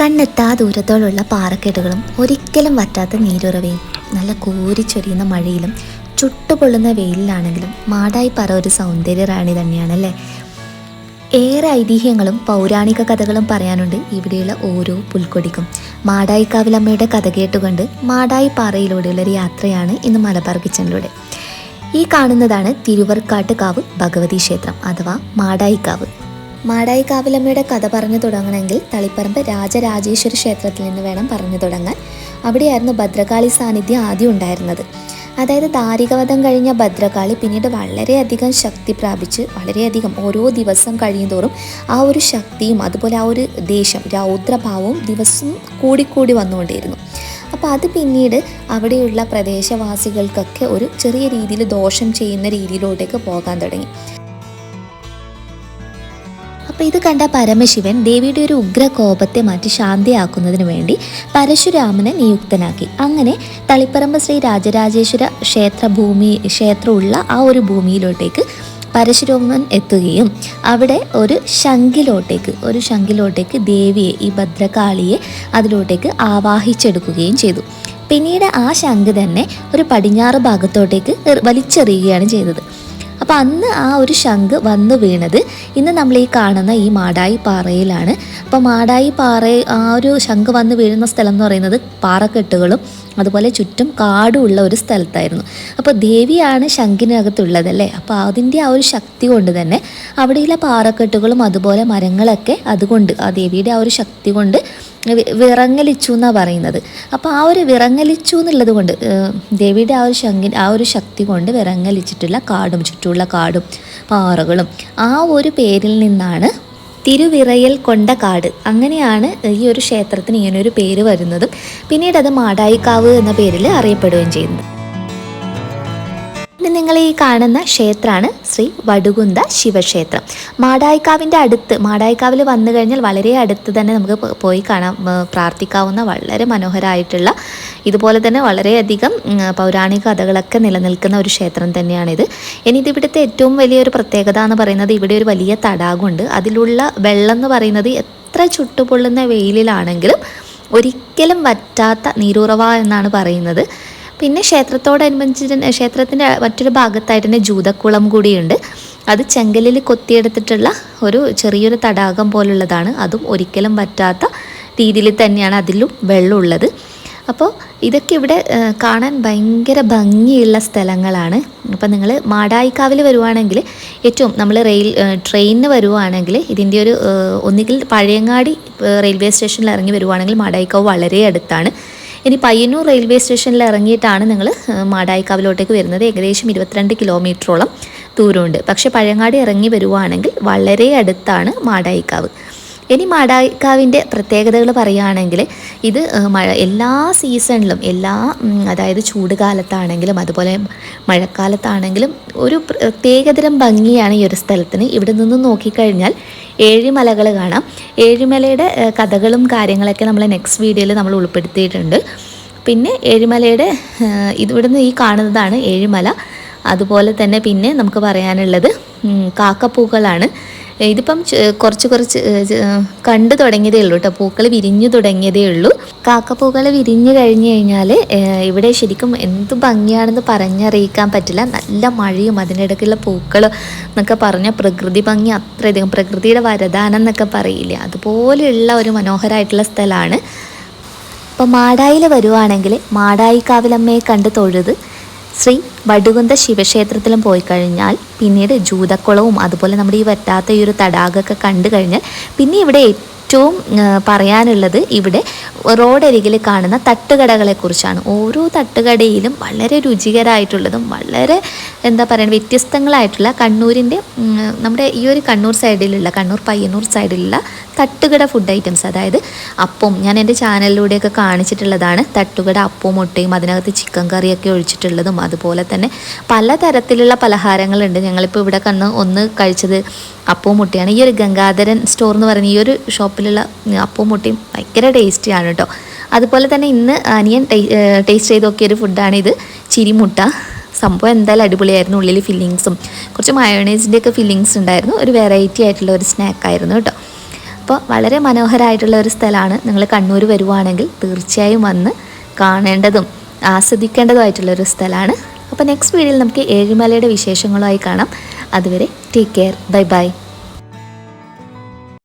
കണ്ണെത്താ ദൂരത്തോടുള്ള പാറക്കെട്ടുകളും ഒരിക്കലും വറ്റാത്ത നീരുറവയും നല്ല കോരിച്ചൊരിയുന്ന മഴയിലും ചുട്ടുപൊള്ളുന്ന വെയിലിലാണെങ്കിലും മാടായി പറ ഒരു സൗന്ദര്യ റാണി തന്നെയാണല്ലേ? ഏറെ ഐതിഹ്യങ്ങളും പൗരാണിക കഥകളും പറയാനുണ്ട് ഇവിടെയുള്ള ഓരോ പുൽക്കൊടിക്കും. മാടായി കാവിലമ്മയുടെ കഥ കേട്ടുകൊണ്ട് മാടായി പാറയിലൂടെയുള്ള ഒരു യാത്രയാണ് ഇന്ന് മലബാർ കിച്ചണിലൂടെ. ഈ കാണുന്നതാണ് തിരുവർക്കാട്ട് കാവ് ഭഗവതി ക്ഷേത്രം അഥവാ മാടായിക്കാവ് മാടായി കാവിലമ്മയുടെ കഥ പറഞ്ഞു തുടങ്ങണമെങ്കിൽ തളിപ്പറമ്പ് രാജരാജേശ്വര ക്ഷേത്രത്തിൽ നിന്ന് വേണം പറഞ്ഞു തുടങ്ങാൻ. അവിടെയായിരുന്നു ഭദ്രകാളി സാന്നിധ്യം ആദ്യം ഉണ്ടായിരുന്നത്. അതായത് ദാരികവധം കഴിഞ്ഞ ഭദ്രകാളി പിന്നീട് വളരെയധികം ശക്തി പ്രാപിച്ച് വളരെയധികം ഓരോ ദിവസം കഴിയുന്തോറും ആ ഒരു ശക്തിയും അതുപോലെ ആ ഒരു ദേഷ്യം രൗദ്രഭാവവും ദിവസം കൂടിക്കൂടി വന്നുകൊണ്ടിരുന്നു അപ്പോൾ അത് പിന്നീട് അവിടെയുള്ള പ്രദേശവാസികൾക്കൊക്കെ ഒരു ചെറിയ രീതിയിൽ ദോഷം ചെയ്യുന്ന രീതിയിലോട്ടേക്ക് പോകാൻ തുടങ്ങി. അപ്പോൾ ഇത് കണ്ട പരമശിവൻ ദേവിയുടെ ഒരു ഉഗ്ര കോപത്തെ മാറ്റി ശാന്തിയാക്കുന്നതിന് വേണ്ടി പരശുരാമനെ നിയുക്തനാക്കി. അങ്ങനെ തളിപ്പറമ്പ് ശ്രീ രാജരാജേശ്വര ക്ഷേത്ര ഭൂമി ക്ഷേത്രമുള്ള ആ ഒരു ഭൂമിയിലോട്ടേക്ക് പരശുരാമൻ എത്തുകയും അവിടെ ഒരു ശംഖിലോട്ടേക്ക് ഒരു ശംഖിലോട്ടേക്ക് ദേവിയെ ഈ ഭദ്രകാളിയെ അതിലോട്ടേക്ക് ആവാഹിച്ചെടുക്കുകയും ചെയ്തു. പിന്നീട് ആ ശംഖ് തന്നെ ഒരു പടിഞ്ഞാറ് ഭാഗത്തോട്ടേക്ക് വലിച്ചെറിയുകയാണ് ചെയ്തത്. അപ്പോൾ അന്ന് ആ ഒരു ശംഖ് വന്നു വീണത് ഇന്ന് നമ്മൾ ഈ കാണുന്ന ഈ മാടായി പാറയിലാണ് അപ്പോൾ മാടായി പാറ ആ ഒരു ശംഖ് വന്ന് വീഴുന്ന സ്ഥലം എന്ന് പറയുന്നത് പാറക്കെട്ടുകളും അതുപോലെ ചുറ്റും കാടുമുള്ള ഒരു സ്ഥലത്തായിരുന്നു. അപ്പോൾ ദേവിയാണ് ശംഖിനകത്തുള്ളത് അല്ലേ? അപ്പോൾ അതിന്റെ ആ ഒരു ശക്തി കൊണ്ട് തന്നെ അവിടെയുള്ള പാറക്കെട്ടുകളും അതുപോലെ മരങ്ങളൊക്കെ അതുകൊണ്ട് ആ ദേവിയുടെ ആ ഒരു ശക്തി കൊണ്ട് വിറങ്ങലിച്ചു എന്നാണ് പറയുന്നത്. അപ്പോൾ ആ ഒരു വിറങ്ങലിച്ചു എന്നുള്ളത് കൊണ്ട് ദേവിയുടെ ആ ഒരു ശങ്കി ആ ഒരു ശക്തി കൊണ്ട് വിറങ്ങലിച്ചിട്ടുള്ള കാടും ചുറ്റുമുള്ള കാടും പാറകളും. ആ ഒരു പേരിൽ നിന്നാണ് തിരുവിറയൽ കൊണ്ട കാട്. അങ്ങനെയാണ് ഈ ഒരു ക്ഷേത്രത്തിന് ഇങ്ങനൊരു പേര് വരുന്നതും. പിന്നീട് അത് മാടായിക്കാവ് എന്ന പേരിൽ അറിയപ്പെടുകയും ചെയ്യുന്നത്. ഇനി നിങ്ങൾ ഈ കാണുന്ന ക്ഷേത്രമാണ് ശ്രീ വടുകുന്ത ശിവക്ഷേത്രം. മാടായിക്കാവിന്റെ അടുത്ത് മാടായിക്കാവിൽ വന്നു കഴിഞ്ഞാൽ വളരെ അടുത്ത് തന്നെ നമുക്ക് പോയി കാണാൻ പ്രാർത്ഥിക്കാവുന്ന വളരെ മനോഹരമായിട്ടുള്ള ഇതുപോലെ തന്നെ വളരെയധികം പൗരാണിക കഥകളൊക്കെ നിലനിൽക്കുന്ന ഒരു ക്ഷേത്രം തന്നെയാണിത്. ഇനി ഇവിടുത്തെ ഏറ്റവും വലിയൊരു പ്രത്യേകത എന്ന് പറയുന്നത് ഇവിടെ ഒരു വലിയ തടാകമുണ്ട്. അതിലുള്ള വെള്ളം എന്ന് പറയുന്നത് എത്ര ചുട്ടുപൊള്ളുന്ന വെയിലിലാണെങ്കിലും ഒരിക്കലും വറ്റാത്ത നീരുറവ എന്നാണ് പറയുന്നത്. പിന്നെ ക്ഷേത്രത്തോടനുബന്ധിച്ച് ക്ഷേത്രത്തിന്റെ മറ്റൊരു ഭാഗത്തായിട്ട് തന്നെ ജൂതക്കുളം കൂടിയുണ്ട്. അത് ചെങ്കലിൽ കൊത്തിയെടുത്തിട്ടുള്ള ഒരു ചെറിയൊരു തടാകം പോലുള്ളതാണ്. അതും ഒരിക്കലും പറ്റാത്ത രീതിയിൽ തന്നെയാണ് അതിലും വെള്ളമുള്ളത്. അപ്പോൾ ഇതൊക്കെ ഇവിടെ കാണാൻ ഭയങ്കര ഭംഗിയുള്ള സ്ഥലങ്ങളാണ്. അപ്പോൾ നിങ്ങൾ മാടായിക്കാവിൽ വരുവാണെങ്കിൽ ഏറ്റവും നമ്മൾ റെയിൽ ട്രെയിനിന് വരുവാണെങ്കിൽ ഇതിന്റെ ഒരു ഒന്നുകിൽ പഴയങ്ങാടി റെയിൽവേ സ്റ്റേഷനിൽ ഇറങ്ങി വരുവാണെങ്കിൽ മാടായിക്കാവ് വളരെ അടുത്താണ്. ഇനി പയ്യന്നൂർ റെയിൽവേ സ്റ്റേഷനിൽ ഇറങ്ങിയിട്ടാണ് നിങ്ങൾ മാടായിക്കാവിലോട്ടേക്ക് വരുന്നത്. ഏകദേശം ഇരുപത്തിരണ്ട് കിലോമീറ്ററോളം ദൂരമുണ്ട്. പക്ഷേ പഴങ്ങാടി ഇറങ്ങി വരുവാണെങ്കിൽ വളരെ അടുത്താണ് മാടായിക്കാവ്. ഇനി മാടായിക്കാവിന്റെ പ്രത്യേകതകൾ പറയുകയാണെങ്കിൽ ഇത് മഴ എല്ലാ സീസണിലും എല്ലാ അതായത് ചൂട് കാലത്താണെങ്കിലും അതുപോലെ മഴക്കാലത്താണെങ്കിലും ഒരു പ്രത്യേകതരം ഭംഗിയാണ് ഈ ഒരു സ്ഥലത്തിന്. ഇവിടെ നിന്ന് നോക്കിക്കഴിഞ്ഞാൽ ഏഴിമലകൾ കാണാം. ഏഴിമലയുടെ കഥകളും കാര്യങ്ങളൊക്കെ നമ്മൾ നെക്സ്റ്റ് വീഡിയോയിൽ നമ്മൾ ഉൾപ്പെടുത്തിയിട്ടുണ്ട്. പിന്നെ ഏഴിമലയുടെ ഇവിടുന്ന് ഈ കാണുന്നതാണ് ഏഴിമല. അതുപോലെ തന്നെ പിന്നെ നമുക്ക് പറയാനുള്ളത് കാക്കപ്പൂക്കളാണ്. ഇതിപ്പം കുറച്ച് കുറച്ച് കണ്ടു തുടങ്ങിയതേ ഉള്ളൂ കേട്ടോ പൂക്കൾ വിരിഞ്ഞു തുടങ്ങിയതേ ഉള്ളൂ. കാക്കപ്പൂക്കൾ വിരിഞ്ഞു കഴിഞ്ഞു കഴിഞ്ഞാൽ ഇവിടെ ശരിക്കും എന്ത് ഭംഗിയാണെന്ന് പറഞ്ഞറിയിക്കാൻ പറ്റില്ല. നല്ല മഴയും അതിനിടയ്ക്കുള്ള പൂക്കളും എന്നൊക്കെ പറഞ്ഞാൽ പ്രകൃതി ഭംഗി അത്രയധികം പ്രകൃതിയുടെ വരദാനം എന്നൊക്കെ പറയില്ലേ? അതുപോലെയുള്ള ഒരു മനോഹരമായിട്ടുള്ള സ്ഥലമാണ് അപ്പോൾ മാടായിൽ വരുവാണെങ്കിൽ മാടായി കാവിലമ്മയെ കണ്ട് തൊഴുത് ശ്രീ വടുകുന്ത ശിവക്ഷേത്രത്തിലും പോയി കഴിഞ്ഞാൽ പിന്നീട് ജൂതക്കുളവും അതുപോലെ നമ്മുടെ ഈ വറ്റാത്ത ഈ ഒരു തടാകമൊക്കെ കണ്ടു കഴിഞ്ഞാൽ പിന്നെ ഇവിടെ ഏറ്റവും പറയാനുള്ളത് ഇവിടെ റോഡരികിൽ കാണുന്ന തട്ടുകടകളെക്കുറിച്ചാണ്. ഓരോ തട്ടുകടയിലും വളരെ രുചികരമായിട്ടുള്ളതും വളരെ എന്താ പറയുക വ്യത്യസ്തങ്ങളായിട്ടുള്ള കണ്ണൂരിന്റെ നമ്മുടെ ഈ ഒരു കണ്ണൂർ സൈഡിലുള്ള കണ്ണൂർ പയ്യന്നൂർ സൈഡിലുള്ള തട്ടുകട ഫുഡ് ഐറ്റംസ് അതായത് അപ്പം ഞാൻ എന്റെ ചാനലിലൂടെയൊക്കെ കാണിച്ചിട്ടുള്ളതാണ്. തട്ടുകട അപ്പവും മുട്ടയും അതിനകത്ത് ചിക്കൻ കറിയൊക്കെ ഒഴിച്ചിട്ടുള്ളതും അതുപോലെ തന്നെ പലതരത്തിലുള്ള പലഹാരങ്ങളുണ്ട്. ഞങ്ങളിപ്പോൾ ഇവിടെ കണ്ണ് ഒന്ന് കഴിച്ചത് അപ്പവും മുട്ടയാണ്. ഈ ഒരു ഗംഗാധരൻ സ്റ്റോർ എന്ന് പറയുന്ന ഈ ഒരു ഷോപ്പിലുള്ള അപ്പവും മുട്ടയും ഭയങ്കര ടേസ്റ്റിയാണ് കേട്ടോ അതുപോലെ തന്നെ ഇന്ന് അനിയൻ ടേസ്റ്റ് ചെയ്ത് നോക്കിയ ഒരു ഫുഡാണ് ഇത് ചിരിമുട്ട സംഭവം എന്തായാലും അടിപൊളിയായിരുന്നു ഉള്ളിൽ ഫില്ലിങ്സും കുറച്ച് മയോണൈസിന്റെ ഒക്കെ ഫില്ലിങ്സ് ഉണ്ടായിരുന്നു ഒരു വെറൈറ്റി ആയിട്ടുള്ള ഒരു സ്നാക്കായിരുന്നു കേട്ടോ അപ്പോൾ വളരെ മനോഹരമായിട്ടുള്ള ഒരു സ്ഥലമാണ് നിങ്ങൾ കണ്ണൂർ വരുവാണെങ്കിൽ തീർച്ചയായും വന്ന് കാണേണ്ടതും ആസ്വദിക്കേണ്ടതുമായിട്ടുള്ള ഒരു സ്ഥലമാണ്. അപ്പോൾ നെക്സ്റ്റ് വീഡിയോയിൽ നമുക്ക് ഏഴിമലയുടെ വിശേഷങ്ങളുമായി കാണാം. അതുവരെ ടേക്ക് കെയർ ബൈ ബൈ